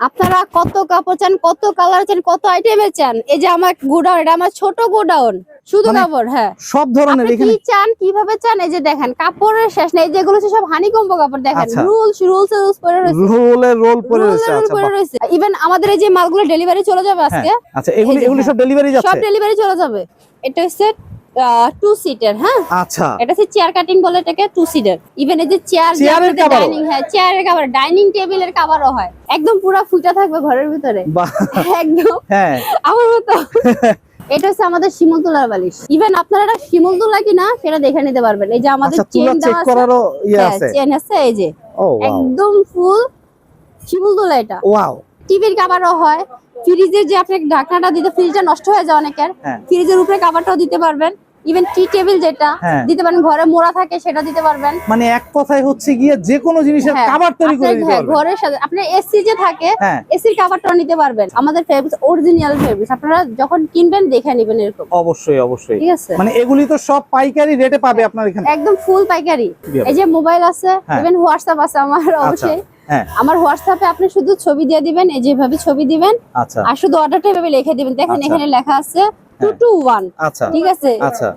আপনারা কত কাপড় চান কত কালার চান কত আইটেমের চান? এই যে আমার গোডাউন এটা আমার ছোট গোডাউন। শুধু মানে কাপড় হ্যাঁ। সব ধরনের কি চান কীভাবে চান? এই যে দেখেন কাপড়ের শেষ নেই যেগুলো সব হানিকম্ব কাপড় দেখেন। আচ্ছা। রুলস রুলস রুলস পরে রয়েছে। রোলের রোল পরে রয়েছে আচ্ছা পরে রয়েছে। ইভেন আমাদের এই যে মালগুলো ডেলিভারি চলে যাবে হ্যাঁ, আজকে আচ্ছা এগুলি এগুলি সব হ্যাঁ। ডেলিভারি সব ডেলিভারি চলে যাবে। এটা হচ্ছে টু সিটার হ্যাঁ? আচ্ছা। এটা হচ্ছে চেয়ার কাটিং বলে এটাকে টু সিটার ইভেন এই যে চেয়ার চেয়ারের ডাইনিং হ্যাঁ চেয়ারের কভার ডাইনিং টেবিলের কভারও হয়। একদম পুরো ফুটা থাকবে ঘরের ভিতরে। একদম। হ্যাঁ। আমার মতো। এটা হচ্ছে আমাদের শিমুল তোলার বালিশ। ইভেন আপনারা এটা শিমুল তোলা কিনা সেটা দেখে নিতে পারবেন। এই যে আমাদের আচ্ছা চেন দেওয়া আছে। করারও ইয়ে হ্যাঁ আছে। চেন আছে এই যে। একদম ফুল শিমুল তোলা এটা। ওয়াও টিভির কাভারও হয়। ফ্রিজের যে আপনি ঢাকনাটা দিতে ফ্রিজটা নষ্ট হয়ে যায় অনেকের হ্যাঁ। ফ্রিজের উপরে কাভারটাও দিতে পারবেন। ইভেন টি টেবিল যেটা হ্যাঁ। দিতে পারেন ঘরে মোড়া থাকে সেটা দিতে পারবেন। মানে এক কথায় হচ্ছে গিয়ে যে কোনো জিনিসের হ্যাঁ, কাভার তৈরি করে দিতে হ্যাঁ, পারবে ঘরের সাথে আপনার এসি যে থাকে হ্যাঁ। এসির কাভারটাও নিতে পারবেন। আমাদের ফেব্রিক্স অরিজিনাল ফেব্রিক্স আপনারা যখন কিনবেন দেখে নেবেন এরকম। অবশ্যই অবশ্যই। ঠিক আছে? মানে এগুলি তো সব পাইকারি রেটে পাবে আপনার এখানে। একদম ফুল পাইকারি। এই যে মোবাইল আছে হ্যাঁ। ইভেন হোয়াটসঅ্যাপ আছে আমার আচ্ছা। অবশ্যই। হ্যাঁ আমার হোয়াটসঅ্যাপে আপনি শুধু ছবি দিয়ে দিবেন এই যেভাবে ছবি দিবেন আচ্ছা আর শুধু অর্ডারটা এভাবে লিখে দিবেন দেখেন আচ্ছা। এখানে লেখা আছে হ্যাঁ। আচ্ছা ঠিক আছে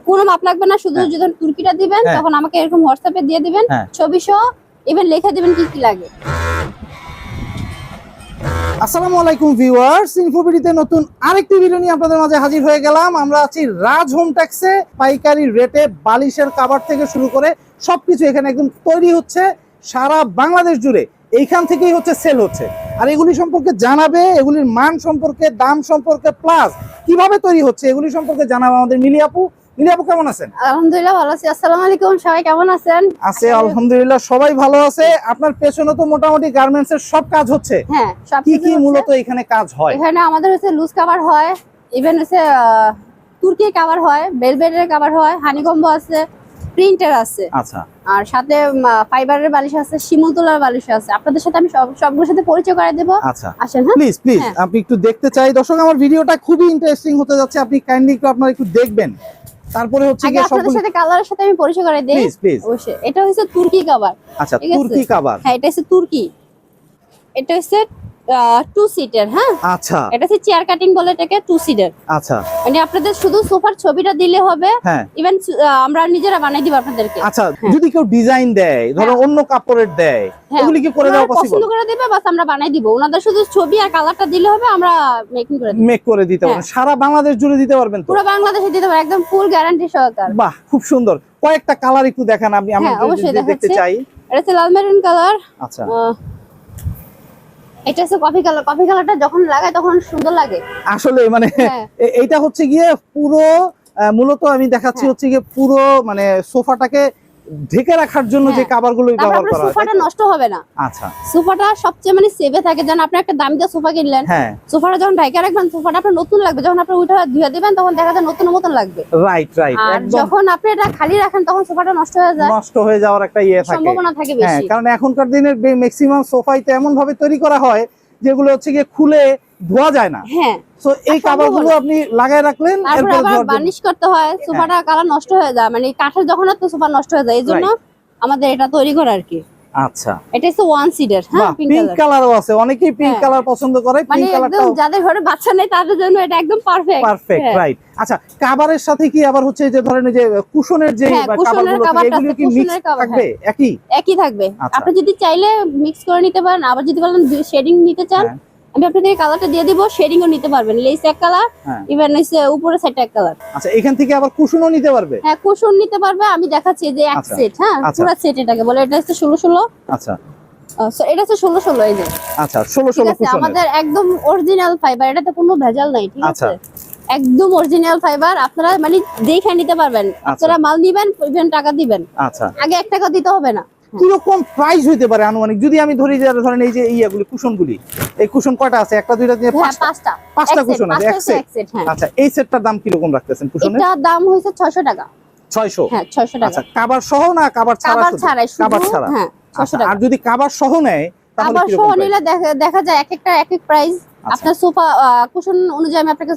কোনো মাপ লাগবে না শুধু হ্যাঁ। যখন তুর্কিটা দিবেন হ্যাঁ। তখন আমাকে এরকম হোয়াটসঅ্যাপে দিয়ে দিবেন হ্যাঁ। ছবি সহ ইভেন লিখে দিবেন কি কি লাগে আসসালামু আলাইকুম ভিউয়ার্স ইনফোবিডিতে নতুন আরেকটি ভিডিও নিয়ে আপনাদের মাঝে হাজির হয়ে গেলাম আমরা আছি রাজ হোম ট্যাক্সে পাইকারি রেটে বালিশের কাভার থেকে শুরু করে সবকিছু এখানে একদম তৈরি হচ্ছে সারা বাংলাদেশ জুড়ে এইখান থেকেই হচ্ছে সেল হচ্ছে। আর এগুলি সম্পর্কে জানাবে এগুলির মান সম্পর্কে দাম সম্পর্কে প্লাস কীভাবে তৈরি হচ্ছে এগুলি সম্পর্কে জানাবে আমাদের মিলি আপু। কেমন আছেন? আলহামদুলিল্লাহ ভালো আছি। আসসালামু আলাইকুম সবাই কেমন আছেন? আছে আলহামদুলিল্লাহ সবাই ভালো আছে। আপনার পেছনে তো মোটামুটি গার্মেন্টস এর সব কাজ হচ্ছে। হ্যাঁ কি কি মূলত এখানে কাজ হয়? এখানে আমাদের হচ্ছে লুজ কাভার হয় ইভেন হচ্ছে তুর্কি কাভার হয় কাভার হয় হানিকম্ব আছে প্রিন্টার আছে। আচ্ছা। আর সাথে ফাইবারের বালিশ আছে শিমুল তোলার বালিশ আছে। আপনাদের সাথে আমি সব সবগুলোর সাথে পরিচয় করে দেবো। আচ্ছা। আসেন হ্যাঁ? প্লিজ প্লিজ হ্যাঁ। আপনি একটু দেখতে চাই। দর্শক আমার ভিডিওটা খুবই ইন্টারেস্টিং হতে যাচ্ছে। আপনি কাইন্ডলি একটু আপনারা একটু দেখবেন। তারপরে হচ্ছে গিয়ে আপনাদের সাথে কালারের সাথে আমি পরিচয় করে দেই। প্লিজ প্লিজ অবশ্যই। এটা হচ্ছে তুর্কি কাভার আচ্ছা। তুর্কি কাবার হ্যাঁ এটা হচ্ছে তুর্কি। এটা হচ্ছে টু সিটার হ্যাঁ? আচ্ছা। এটা হচ্ছে চেয়ার কাটিং বলে এটাকে টু সিটার আচ্ছা। মানে আপনাদের শুধু সোফার ছবিটা দিলে হবে হ্যাঁ। ইভেন আমরা নিজেরা বানাই দিব আপনাদেরকে। আচ্ছা হ্যাঁ। যদি কেউ ডিজাইন দেয় ধরো অন্য কাপড়ের দেয় হ্যাঁ, এগুলি কি করে দেওয়া পসিবল পছন্দ করে দিবে বাস আমরা বানাই দিব। ওনাদের শুধু ছবি আর কালারটা দিলে হবে আমরা মেকিং করে দিব। মেক করে দিতে পারবেন। সারা বাংলাদেশ জুড়ে দিতে পারবেন তো? পুরো বাংলাদেশে দিতে পারে একদম ফুল গ্যারান্টি সহকার। বাহ খুব সুন্দর। কয়েকটা কালার একটু দেখান আমি আমি হ্যাঁ, অবশ্যই দেখতে চাই। এটা লাল মেরুন কালার আচ্ছা। এটা হচ্ছে কফি কালার কফি কালারটা যখন লাগায় তখন সুন্দর লাগে আসলে মানে হ্যাঁ। এইটা হচ্ছে গিয়ে পুরো আহ, মূলত আমি দেখাচ্ছি হ্যাঁ। হচ্ছে গিয়ে পুরো মানে সোফাটাকে ঢেকে রাখার জন্য যে হ্যাঁ। কাভারগুলো তারপর ব্যবহার করা হয় সোফাটা নষ্ট হবে না। আচ্ছা। সোফাটা সবচেয়ে মানে সেভে থাকে। যেন আপনি একটা দামি দিয়ে সোফা কিনলেন হ্যাঁ। সোফাটা যখন ঢাকা রাখবেন সোফাটা আপনার নতুন লাগবে। যখন আপনি উঠে ধুয়ে দিবেন তখন দেখা যায় নতুন মতন লাগবে। রাইট রাইট আর যখন আপনি এটা খালি রাখেন তখন সোফাটা নষ্ট হয়ে যায়। নষ্ট হয়ে যাওয়ার একটা ইয়ে থাকে। সম্ভাবনা থাকে হ্যাঁ বেশি। কারণ এখনকার দিনের ম্যাক্সিমাম সোফাই তো এমন ভাবে তৈরি করা হয় যেগুলো হচ্ছে গিয়ে খুলে ধোয়া যায় না। হ্যাঁ। এই আপনি লাগায় রাখলেন তারপর এরপর আবার বার্নিশ করতে হয় সোফাটা কালার নষ্ট হয়ে যায় মানে কাঠের যখন তো সোফা নষ্ট হয়ে যায় এই জন্য আমাদের এটা তৈরি করা আর কি। আচ্ছা। এটা হচ্ছে ওয়ান সিডার হ্যাঁ পিঙ্ক কালারও আছে অনেকেই পিঙ্ক হ্যাঁ। কালার পছন্দ করে মানে পিঙ্ক কালারটাও যাদের ঘরে বাচ্চা নেই তাদের জন্য এটা একদম পারফেক্ট পারফেক্ট রাইট আচ্ছা কাভারের সাথে কি আবার হচ্ছে যে ধরেন যে কুশনের যে হ্যাঁ, এগুলো কি মিক্স থাকবে? একই? একই থাকবে। আচ্ছা। আপনি যদি চাইলে মিক্স করে নিতে পারেন আবার যদি বলেন শেডিং নিতে চান হ্যাঁ। আমি আপনাদের কালারটা দিয়ে দিব শেডিং ও নিতে পারবেন। লেস এক কালার। ইভেন হচ্ছে উপরে সেট এক কালার আচ্ছা এখান থেকে আবার কুশনও নিতে পারবে? হ্যাঁ কুশন নিতে পারবে আমি দেখাচ্ছি যে এক আচ্ছা, সেট হ্যাঁ আচ্ছা। পুরো সেট এটাকে বলে এটা হচ্ছে ষোলো ষোলো। আচ্ছা। আহ, এটা হচ্ছে ষোলো ষোলো এই যে। আচ্ছা ষোলো ঠিক ষোলো আছে আমাদের একদম অরিজিনাল ফাইবার এটাতে কোনো ভেজাল নাই ঠিক আচ্ছা। আছে? একদম অরিজিনাল ফাইবার আপনারা মানে দেখে নিতে পারবেন। আপনারা মাল নিবেন ইভেন টাকা দিবেন। আচ্ছা। আগে এক টাকা দিতে হবে না। কীরকম প্রাইস হইতে পারে আনুমানিক? যদি আমি ধরি যে ধরেন এই যে ইয়েগুলি কুশনগুলি এই কুশন কয়টা আছে? একটা দুইটা তিনটা হ্যাঁ পাঁচটা? পাঁচটা। কুশন আছে এক সেট হ্যাঁ। আচ্ছা এই সেটটার দাম কীরকম রাখতেছেন কুশনের এটার দাম হয়েছে ছয়শো টাকা। ছয়শো? হ্যাঁ ছয়শো টাকা। আচ্ছা সহ না কাবার ছাড়া কাবার শুধু? ছাড়াই ছাড়া। হ্যাঁ ছয়শো আচ্ছা, টাকা। আর যদি কাবার সহ নেয় তাহলে সহ নিলে দেখা যায় এক একটা এক এক প্রাইস। আপনার সোফা কুশন অনুযায়ী আমি আপনাকে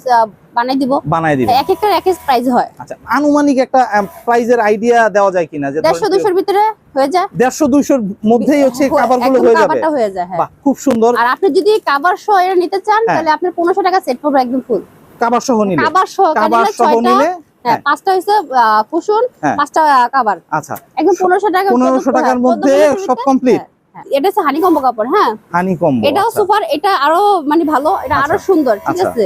বানাই দিব। বানাই দিবেন এক একটা এক এক প্রাইস হয়। আচ্ছা আনুমানিক একটা প্রাইজের আইডিয়া দেওয়া যায় কিনা? যে দেড়শো দুশোর ভিতরে হয়ে যায়। দেড়শো দুইশোর মধ্যেই হচ্ছে কাবারগুলো হয়ে যাবে। কাভারটা হয়ে যায় হ্যাঁ। বাহ খুব সুন্দর। আর আপনি যদি কাভার সহ এটা নিতে চান হ্যাঁ। তাহলে আপনার পনেরোশো টাকা সেট পড়বে একদম ফুল কাবার সহ নিলে। কাভার সহ নিলে সহ নিলে হ্যাঁ পাঁচটা হচ্ছে কুশন। পাঁচটা কাভার আচ্ছা। একদম পনেরোশো টাকা পনেরোশো টাকার মধ্যে সব কমপ্লিট এটা হচ্ছে হানি কম্বো কাপড় হ্যাঁ? হানি কম্বো এটাও সুপার এটা আরও মানে ভালো এটা আরও আচ্ছা। সুন্দর ঠিক আচ্ছা। আছে?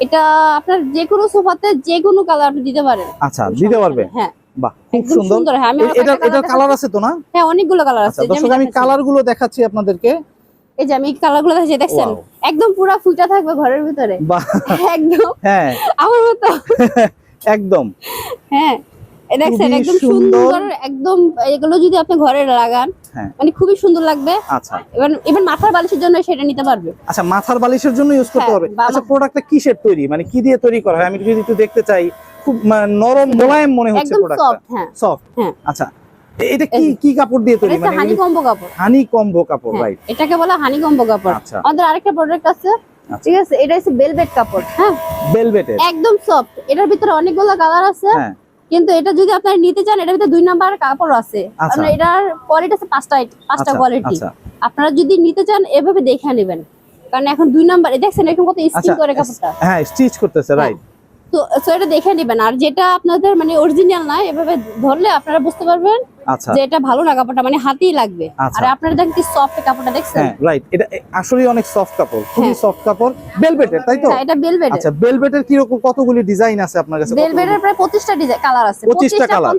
এটা আপনার যে কোনো সোফাতে যে কোনো কালার আপনি দিতে পারেন। আচ্ছা দিতে পারবে? হ্যাঁ। বাহ খুব সুন্দর। হ্যাঁ আমি এটা এটা কালার আছে তো না? হ্যাঁ অনেকগুলো কালার আছে আচ্ছা দর্শক আমি দেখাচ্ছি। কালারগুলো দেখাচ্ছি আপনাদেরকে। এই যে আমি কালারগুলো দেখাচ্ছি দেখছেন? একদম পুরো ফুটা থাকবে ঘরের ভিতরে। বাহ। একদম। হ্যাঁ। আমার মতো। একদম। হ্যাঁ। দেখছেন একদম সুন্দর। একদম এগুলো যদি আপনি ঘরে লাগান। মানে খুবই সুন্দর লাগবে। আচ্ছা। এবার এবার মাথার বালিশের জন্য সেটা নিতে পারবে। আচ্ছা মাথার বালিশের জন্য ইউজ করতে হ্যাঁ, পারবে আচ্ছা প্রোডাক্টটা কিসের তৈরি? মানে কি দিয়ে তৈরি করা হয়? আমি যদি একটু দেখতে চাই খুব মানে, নরম মোলায়েম মনে হচ্ছে প্রোডাক্টটা সফট হ্যাঁ। হ্যাঁ। আচ্ছা এটা কি কি কাপড় দিয়ে তৈরি? মানে হানি কম্বো কাপড়। হানি কম্বো কাপড় হ্যাঁ, রাইট এটাকে বলা হানি কম্বো কাপড়। আচ্ছা। আমাদের আরেকটা প্রোডাক্ট আছে। আচ্ছা। ঠিক আছে এটা হচ্ছে বেলভেট কাপড় হ্যাঁ। ভেলভেটের একদম সফট এটার ভিতরে অনেকগুলো কালার আছে। হ্যাঁ। কিন্তু এটা যদি আপনারা নিতে চান এটার ভিতরে দুই নাম্বার কাপড় আছে। আচ্ছা। কারণ এটার কোয়ালিটি আছে পাঁচটা পাঁচটা আচ্ছা, কোয়ালিটি আচ্ছা। আপনারা যদি নিতে চান এভাবে দেখে নেবেন। কারণ এখন দুই নাম্বার দেখছেন এরকম কত স্টিচ করে কাপড়টা? হ্যাঁ স্টিচ করতেছে রাইট তো সো এটা দেখে নেবেন। আর যেটা আপনাদের মানে অরিজিনাল না এভাবে ধরলে আপনারা বুঝতে পারবেন আচ্ছা যে এটা ভালো না কাপড়টা মানে হাতেই লাগবে। আচ্ছা। আর আপনারা দেখেন কি সফট কাপড়টা দেখছেন? হ্যাঁ রাইট এটা আসলে অনেক সফট কাপড় খুবই হ্যাঁ। সফট কাপড়। তাই তো? হ্যাঁ, এটা আচ্ছা ভেলভেটের কি রকম কতগুলি ডিজাইন আছে আপনার কাছে? কতগুলি? বেলভেটের প্রায় পঁচিশটা ডিজাইন কালার আছে। 25টা পঁচিশটা colour।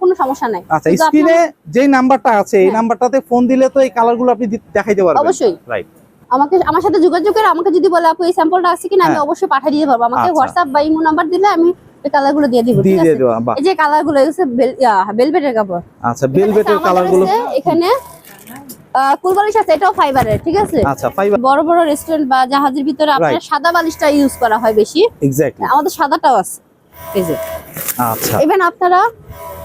কোনো সমস্যা নাই। আচ্ছা স্ক্রিনে যে নাম্বারটা আছে এই। নাম্বারটাতে ফোন দিলে তো এই কালারগুলো আপনি দেখাইতে পারবেন। অবশ্যই। রাইট আমাকে আমার সাথে যোগাযোগ করে আমাকে যদি বলে আপু এই স্যাম্পলটা আছে কিনা? আমি। অবশ্যই পাঠিয়ে দিতে পারব আমাকে আচ্ছা। হোয়াটসঅ্যাপ বা ইমো নাম্বার দিলে আমি এই কালারগুলো দিয়ে দিব দিয়ে দিয়ে এই যে কালারগুলো হচ্ছে বেলভেটের কাপড়। আচ্ছা ভেলভেটের কালারগুলো। এখানে কুলবালিশ আছে এটাও ফাইবারের ঠিক আছে? আচ্ছা ফাইবার বড় বড় রেস্টুরেন্ট বা জাহাজের ভিতরে আপনার সাদা বালিশটা ইউজ করা হয় বেশি। এক্স্যাক্টলি আমাদের সাদাটাও আছে এই যে। আচ্ছা। ইভেন আপনারা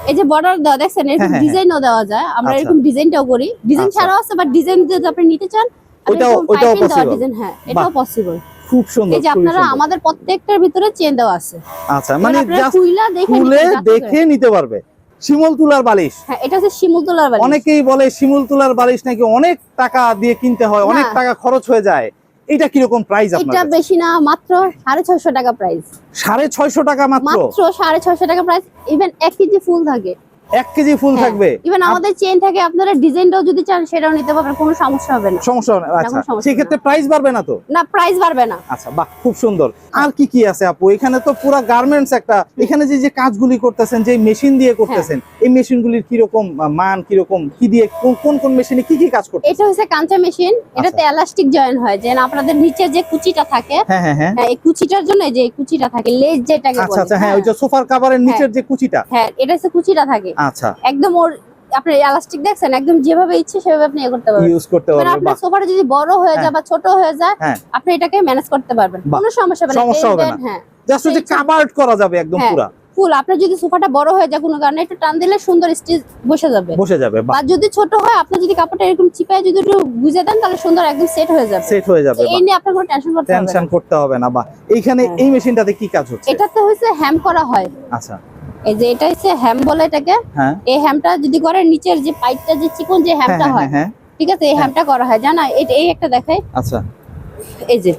এই যে বর্ডার দেওয়া দেখছেন এরকম হ্যাঁ, হ্যাঁ, ডিজাইনও দেওয়া যায়। আমরা আচ্ছা। এরকম ডিজাইনটাও করি। ডিজাইন আচ্ছা। ছাড়াও আছে বাট ডিজাইন যদি আপনি নিতে চান ওটাও- ওটাও ডিজাইন হ্যাঁ এটাও পসিবল খুব সুন্দর এই যে আপনারা আমাদের প্রত্যেকটার ভিতরে চেন দেওয়া আছে। আচ্ছা মানে জাস্ট দেখে খুলে দেখে নিতে পারবে। শিমুল তুলার বালিশ। হ্যাঁ এটা হচ্ছে শিমুলতলার বাড়ি অনেকেই বলে শিমুল তুলার বালিশ নাকি অনেক টাকা দিয়ে কিনতে হয় অনেক টাকা খরচ হয়ে যায়। এটা কীরকম প্রাইস এটা বেশি না মাত্র সাড়ে ছয়শো টাকা প্রাইস সাড়ে ছয়শো টাকা মাত্র? মাত্র সাড়ে ছয়শো টাকা প্রাইস ইভেন এক কেজি ফুল থাকে। এক কেজি ফুল থাকবে। ইভেন আমাদের চেন থাকে আপনারা ডিজাইনটাও যদি চান সেটাও নিতে পারবেন কোনো সমস্যা হবে না। সমস্যা হবে না। আচ্ছা। সমস্যা সেক্ষেত্রে প্রাইস বাড়বে না তো? না প্রাইস বাড়বে না। আচ্ছা বাহ খুব সুন্দর। আর কি কি আছে আপু? এখানে তো পুরো গার্মেন্টস একটা। এখানে যে যে কাজগুলি করতেছেন যে মেশিন দিয়ে করতেছেন হ্যাঁ। এই মেশিনগুলির কি রকম মান কি রকম কি দিয়ে কোন- কোন কোন মেশিনে কি কি কাজ করতে এটা হচ্ছে কাঁচা মেশিন এটাতে এলাস্টিক জয়েন হয়। যে আপনাদের নিচে যে কুচিটা থাকে হ্যাঁ হ্যাঁ হ্যাঁ। হ্যাঁ এই কুচিটার জন্য যে কুচিটা থাকে লেজ যেটাকে আচ্ছা আচ্ছা হ্যাঁ ওই যে সোফার কাভারের নিচের যে কুচিটা। হ্যাঁ এটা হচ্ছে কুচিটা থাকে। আচ্ছা। একদম ওর আপনি এলাস্টিক দেখছেন একদম যেভাবে ইচ্ছে সেভাবে আপনি করতে পারবেন। ইউজ করতে এবার পারবে আপনার সোফাটা যদি বড় হয়ে যায় বা ছোট হয়ে যায় হ্যাঁ। আপনি এটাকে ম্যানেজ করতে পারবেন। কোনো সমস্যা হবে না। সমস্যা হবে না। হ্যাঁ। জাস্ট ওই যে কাভার্ড করা যাবে একদম হ্যাঁ। পুরা। ফুল আপনার যদি সোফাটা বড় হয়ে যায় কোনো কারণে একটু টান দিলে সুন্দর স্টিচ বসে যাবে। বসে যাবে বা যদি ছোট হয় আপনি যদি কাপড়টা এরকম চিপায় যদি একটু বুঝে দেন তাহলে সুন্দর একদম সেট হয়ে যাবে। সেট হয়ে যাবে এই নিয়ে আপনার কোনো টেনশন করতে হবে টেনশন না। করতে হবে না বাহ। এইখানে হ্যাঁ। এই মেশিনটাতে কি কাজ হচ্ছে? এটাতে হচ্ছে হ্যাম করা হয়। আচ্ছা। এই যে এটা হচ্ছে হ্যাম বলে এটাকে। হ্যাঁ। এই হ্যামটা যদি করে নিচের যে পাইপটা যে চিকন যে হ্যাঁ হ্যামটা হ্যাঁ হয় হ্যাঁ ঠিক আছে? এই হ্যামটা করা হয় জানা? এটা এই একটা দেখাই। আচ্ছা। এই যে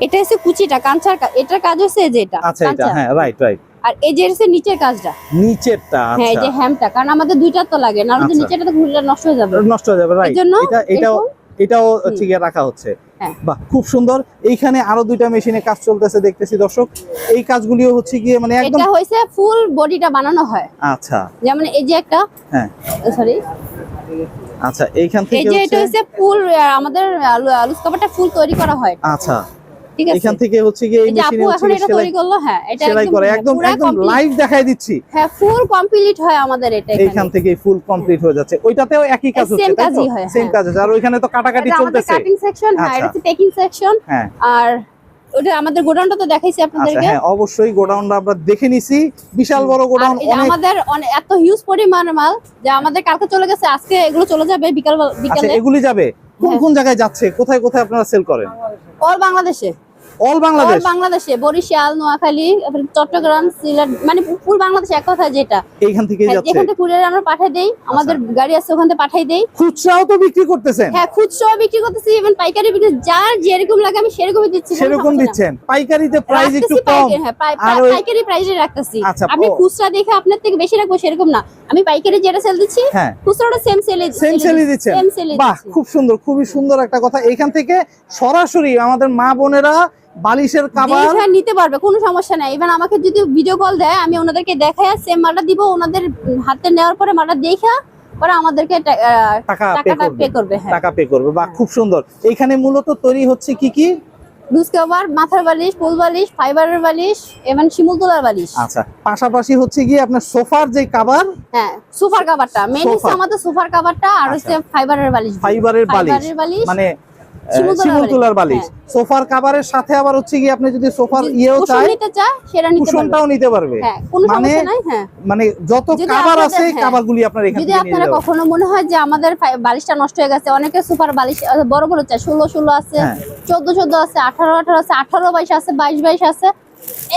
এটা হচ্ছে কুচিটা কাঞ্চার কা- এটার কাজ হচ্ছে এই যে এটা আচ্ছা এটা হ্যাঁ রাইট রাইট আর এই যে হচ্ছে নিচের কাজটা। নিচেরটা হ্যাঁ এই আচ্ছা যে হ্যামটা কারণ আমাদের দুইটা তো লাগে না আচ্ছা। নিচেটা তো ঘুরলে নষ্ট হয়ে যাবে। নষ্ট হয়ে যাবে রাইট এটা এটাও এটাও হচ্ছে গিয়ে রাখা হচ্ছে। হ্যাঁ। বাহ খুব সুন্দর। এইখানে আরও দুইটা মেশিনে কাজ চলতেছে দেখতেছি দর্শক। এই কাজগুলিও হচ্ছে গিয়ে মানে একদম এটা হইছে ফুল বডিটা বানানো হয়। আচ্ছা। যেমন এই যে একটা হ্যাঁ। সরি আচ্ছা এইখান থেকে এই যে এটা হচ্ছে ফুল আমাদের আলু আলু কাপড়টা ফুল তৈরি করা হয়। আচ্ছা। ঠিক আছে? এখান থেকে হচ্ছে গিয়ে এই মেশিনে হচ্ছে এটা সেলাই তৈরি করল হ্যাঁ এটা সেলাই করে একদম একদম লাইভ দিচ্ছি। হ্যাঁ ফুল কমপ্লিট হয় আমাদের এটা এখানে। থেকে ফুল কমপ্লিট হয়ে যাচ্ছে। ওইটাতেও একই কাজ হচ্ছে কাজই হয়, সেম হ্যাঁ। কাজ আর ওইখানে তো কাটাকাটি চলতেছে। কাটিং সেকশন হ্যাঁ এটা আচ্ছা। প্যাকিং সেকশন হ্যাঁ। আর ওটা আমাদের গোডাউনটা তো দেখাইছি আচ্ছা আপনাদেরকে। হ্যাঁ অবশ্যই গোডাউনটা আমরা দেখে নিছি। বিশাল বড় গোডাউন আমাদের এত হিউজ পরিমাণ মাল যে আমাদের কালকে চলে গেছে আজকে এগুলো চলে যাবে বিকাল আচ্ছা এগুলি যাবে? কোন হ্যাঁ। কোন জায়গায় যাচ্ছে? কোথায় কোথায় আপনারা সেল করেন? অল বাংলাদেশে অল বাংলাদেশ বাংলাদেশে বরিশাল নোয়াখালী চট্টগ্রাম সিলেট মানে পুরো বাংলাদেশ এক কথা যেটা। এইখান হ্যাঁ, যাচ্ছে। যেখান থেকে কুরিয়ার আমরা পাঠাই দেই আমাদের গাড়ি আছে ওখান থেকে পাঠাই দেই। খুচরাও তো বিক্রি করতেছেন? হ্যাঁ খুচরো বিক্রি করতেছি ইভেন পাইকারি বিক্রি যার যেরকম লাগে আমি সেরকমই দিচ্ছি সেরকম দিচ্ছেন। পাইকারিতে প্রাইস একটু কম। হ্যাঁ, আর পাইকারি প্রাইসে রাখতেছি। আচ্ছা, আপনি খুচরা দেখে আপনার থেকে বেশি রাখব সেরকম না। আমি পাইকারি যেটা সেল দিচ্ছি হ্যাঁ। খুচরাটা সেম সেলে সেম দিচ্ছেন। বাহ খুব সুন্দর খুবই সুন্দর একটা কথা। এখান থেকে সরাসরি আমাদের মা বোনেরা বালিশের কাবার? দেখে নিতে পারবে কোনো সমস্যা নাই। ইভেন আমাকে যদি ভিডিও কল দেয় আমি ওনাদেরকে দেখায় সেম মালটা দিব ওনাদের হাতে নেওয়ার পরে মালটা দেখা পরে আমাদেরকে টাকা পে করবে। হ্যাঁ। টাকা পে করবে। বাহ খুব সুন্দর। এখানে মূলত তৈরি হচ্ছে কি কি? লুজ কভার মাথার বালিশ বালিশ ফাইবারের বালিশ এবং শিমুল তোলার বালিশ। আচ্ছা পাশাপাশি হচ্ছে গিয়ে আপনার সোফার যে কাবার হ্যাঁ সোফার কাভারটা মেন হচ্ছে আমাদের সোফার কাভারটা আর হচ্ছে ফাইবারের ফাইবারের বালিশ ফাইবারের বালিশ। মানে বালিশ। হ্যাঁ। সোফার কাভারের সাথে আবার হচ্ছে কি আপনি যদি সোফার ইয়েও চাই কুশনটাও নিতে পারবে হ্যাঁ মানে হ্যাঁ মানে যত কাভার আছে। কাভারগুলি আপনার এখানে যদি আপনারা কখনো মনে হয় যে আমাদের বালিশটা নষ্ট হয়ে গেছে অনেকে সুপার বালিশ বড় বড় চায় ষোলো ষোলো আছে। চোদ্দ চোদ্দ আছে আঠারো আঠারো আছে আঠারো বাইশ আছে বাইশ বাইশ আছে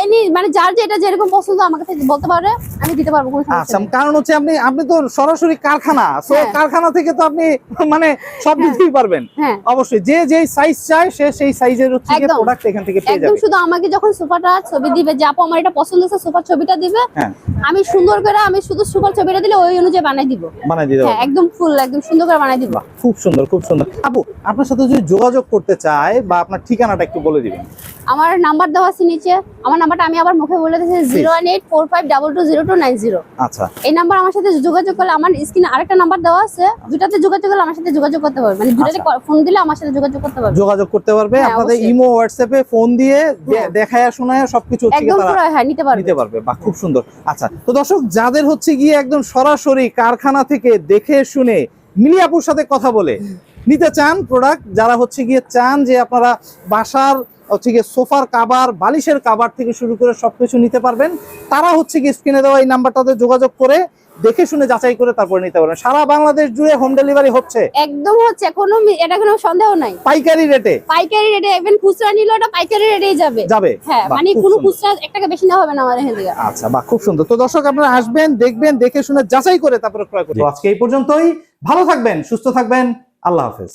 এনি মানে যার যেটা যেরকম পছন্দ আমাকে বলতে পারে আমি দিতে পারব কোনো সমস্যা আচ্ছা কারণ হচ্ছে আপনি আপনি তো সরাসরি কারখানা সো হ্যাঁ। কারখানা থেকে তো আপনি মানে সব দিতেই পারবেন। হ্যাঁ। অবশ্যই যে যেই সাইজ চায় সে সেই সাইজের হচ্ছে। প্রোডাক্ট এখান থেকে পেয়ে একদম শুধু আমাকে যখন সোফাটা ছবি দিবে যে আপু আমার এটা পছন্দ হচ্ছে সোফার ছবিটা দিবে হ্যাঁ। আমি সুন্দর করে আমি শুধু সোফার ছবিটা দিলে ওই অনুযায়ী বানাই দিব। বানাই দিব। হ্যাঁ একদম ফুল একদম সুন্দর করে বানাই দিব। খুব সুন্দর খুব সুন্দর। আপু আপনার সাথে যদি যোগাযোগ করতে চায় বা আপনার ঠিকানাটা একটু বলে দিবেন। আমার নাম্বার দেওয়া আছে নিচে। আমার নাম্বারটা আমি আবার মুখে বলে দিচ্ছি zero one eight four five double two zero two nine zero. আচ্ছা। এই নাম্বার আমার সাথে যোগাযোগ করলে আমার স্ক্রিনে আরেকটা নাম্বার দেওয়া আছে দুটাতে যোগাযোগ করলে আমার সাথে যোগাযোগ করতে পারবে। মানে দুটাতে আচ্ছা। ফোন দিলে আমার সাথে যোগাযোগ করতে পারবে। যোগাযোগ করতে পারবে হ্যাঁ, আপনাদের। ইমো হোয়াটসঅ্যাপে ফোন দিয়ে দেখায় হ্যাঁ। দেখায়া শোনায় সবকিছু একদম পুরো হ্যাঁ নিতে পারবে। নিতে পারবে। বা খুব সুন্দর। আচ্ছা তো দর্শক যাদের হচ্ছে গিয়ে একদম সরাসরি কারখানা থেকে দেখে শুনে মিলিয়াপুর সাথে কথা বলে নিতে চান প্রোডাক্ট যারা হচ্ছে গিয়ে চান যে আপনারা বাসার হচ্ছে গিয়ে সোফার কাবার বালিশের কাবার থেকে শুরু করে সবকিছু নিতে পারবেন। তারা হচ্ছে গিয়ে স্ক্রিনে দেওয়া এই নাম্বারটাতে যোগাযোগ করে দেখে শুনে যাচাই করে তারপরে নিতে পারবেন। সারা বাংলাদেশ জুড়ে হোম ডেলিভারি হচ্ছে। একদম হচ্ছে কোনো এটা কোনো সন্দেহ নাই। পাইকারি রেটে পাইকারি রেটে ইভেন খুচরা নিলে এটা পাইকারি রেটেই যাবে। যাবে? হ্যাঁ মানে কোনো খুচরা এক টাকা বেশি নেওয়া হবে না আমাদের এখান থেকে। আচ্ছা বাহ খুব সুন্দর। তো দর্শক আপনারা আসবেন দেখবেন দেখে শুনে যাচাই করে তারপরে ক্রয় করবেন। তো আজকে এই পর্যন্তই। ভালো থাকবেন সুস্থ থাকবেন। আল্লাহ হাফেজ।